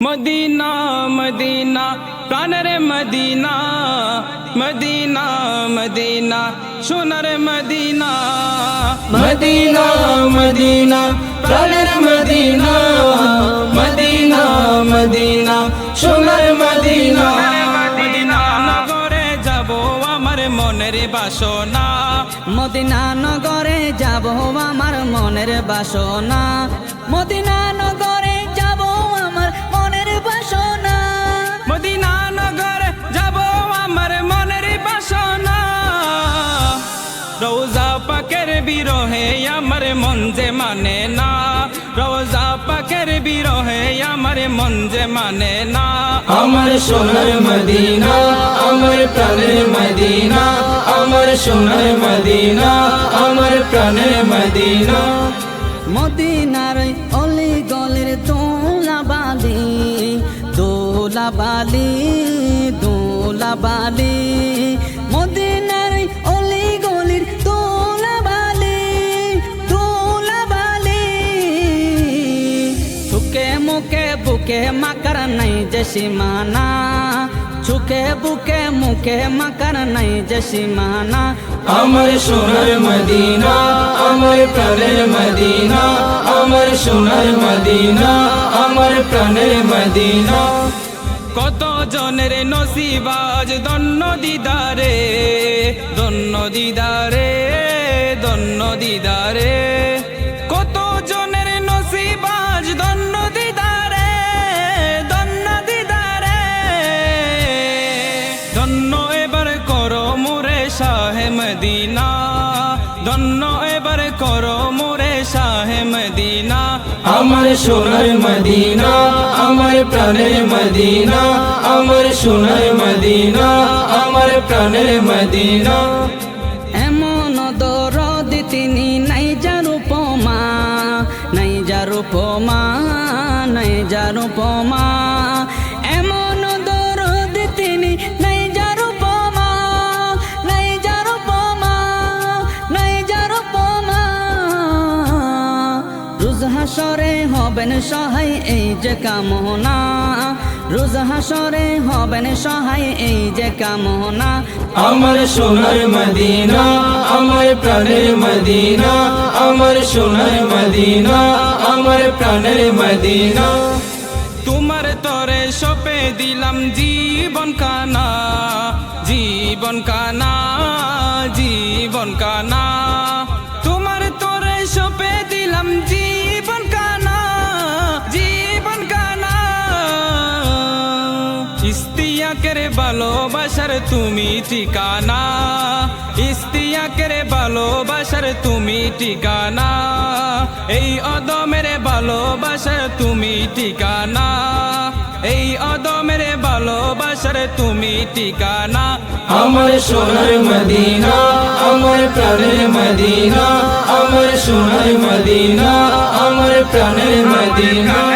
Medina Medina প্রাণের Medina Medina Medina সোনার Medina Medina Medina প্রাণের মদিনা মদিনা মদিনা সোনার মদিনা মদিনা নগরে যাব আমার মনের বাসনা মদিনা নগরে যাব আমার মনের বাসনা মদিনা নগরে রোজা পাকের বিরহে আমার মন যে মানে না। রোজা পাকের বিরহে আমার মন যে মানে না। আমার সোনার মদিনা আমার প্রাণের মদিনা আমার সোনার মদিনা আমার প্রাণের মদিনা। মদিনার অলি গলের দোলা বালি দোলা বুকে মাকার নাই যে সীমানা চুকে বুকে মুখে মাকার নাই যে সীমানা আমার সোনার মদিনা আমার প্রাণের মদিনা আমার সোনার মদিনা আমার প্রাণের মদিনা কত জনের নসিবাজ দন্ন দিদারে দন্ন দিদারে দন্ন দিদারে। মদিনা ধন্য এবার করো মোরে শাহে মদিনা। আমার সোনার মদিনা আমার প্রাণের মদিনা আমার সোনার মদিনা আমার প্রাণের মদিনা। এমন দরদ তিনি নাই যার উপমা নাই যার উপমা নাই যার উপমা। হাসরে হবেন সহায় এই যে কামনা। রোজ হাসরে হবেন সহায় এই যে কামনা। আমার সোনার মদিনা আমার প্রাণের মদিনা আমার সোনার মদিনা আমার প্রাণের মদিনা। তোমার তরে সপে দিলাম জীবন কানা জীবন কানা জীবন কানা। ভালোবাসার তুমি ঠিকানা। ইস্তিয়াকের ভালোবাসার তুমি ঠিকানা। এই অদমের ভালোবাসার তুমি ঠিকানা। এই অদমের ভালোবাসার তুমি ঠিকানা। আমার সোনার মদিনা, আমার প্রাণের মদিনা, আমার সোনার মদিনা, আমার প্রাণের মদিনা।